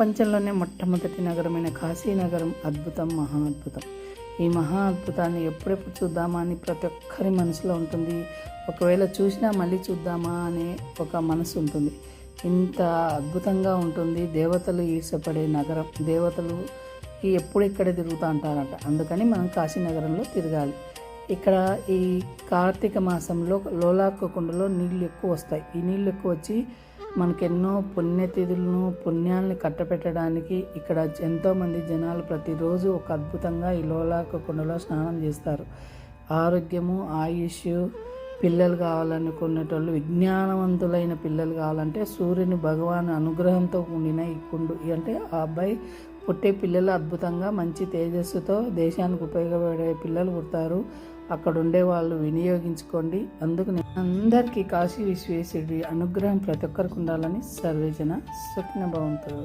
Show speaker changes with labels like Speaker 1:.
Speaker 1: ప్రపంచంలోనే మొట్టమొదటి నగరమైన కాశీనగరం అద్భుతం మహా అద్భుతం ఈ మహా అద్భుతాన్ని ఎప్పుడెప్పుడు చూద్దామా అని ప్రతి ఒక్కరి మనసులో ఉంటుంది. ఒకవేళ చూసినా మళ్ళీ చూద్దామా అనే ఒక మనసు ఉంటుంది. ఇంత అద్భుతంగా ఉంటుంది. దేవతలు ఈర్షపడే నగరం దేవతలు ఎప్పుడు ఇక్కడే తిరుగుతూ అంటారంట. అందుకని మనం కాశీనగరంలో తిరగాలి. ఇక్కడ ఈ కార్తీక మాసంలో లోలాక్క కుండలో నీళ్ళు ఎక్కువ వస్తాయి. ఈ నీళ్ళు ఎక్కువ వచ్చి మనకెన్నో పుణ్యతిథులను పుణ్యాలను కట్టపెట్టడానికి ఇక్కడ ఎంతోమంది జనాలు ప్రతిరోజు ఒక అద్భుతంగా ఈ లోలాక కొండలో స్నానం చేస్తారు. ఆరోగ్యము ఆయుష్ పిల్లలు కావాలనుకునేటోళ్ళు విజ్ఞానవంతులైన పిల్లలు కావాలంటే సూర్యుని భగవాన్ అనుగ్రహంతో ఉండిన ఈ కుండు అంటే ఆ అబ్బాయి పుట్టే పిల్లలు అద్భుతంగా మంచి తేజస్సుతో దేశానికి ఉపయోగపడే పిల్లలు పుడతారు. అక్కడ ఉండే వాళ్ళు వినియోగించుకోండి. అందుకు అందరికీ కాశీ విశ్వేశ్వరుడి అనుగ్రహం ప్రతి ఒక్కరికి ఉండాలని సర్వేజన స్వప్న భవంతుడు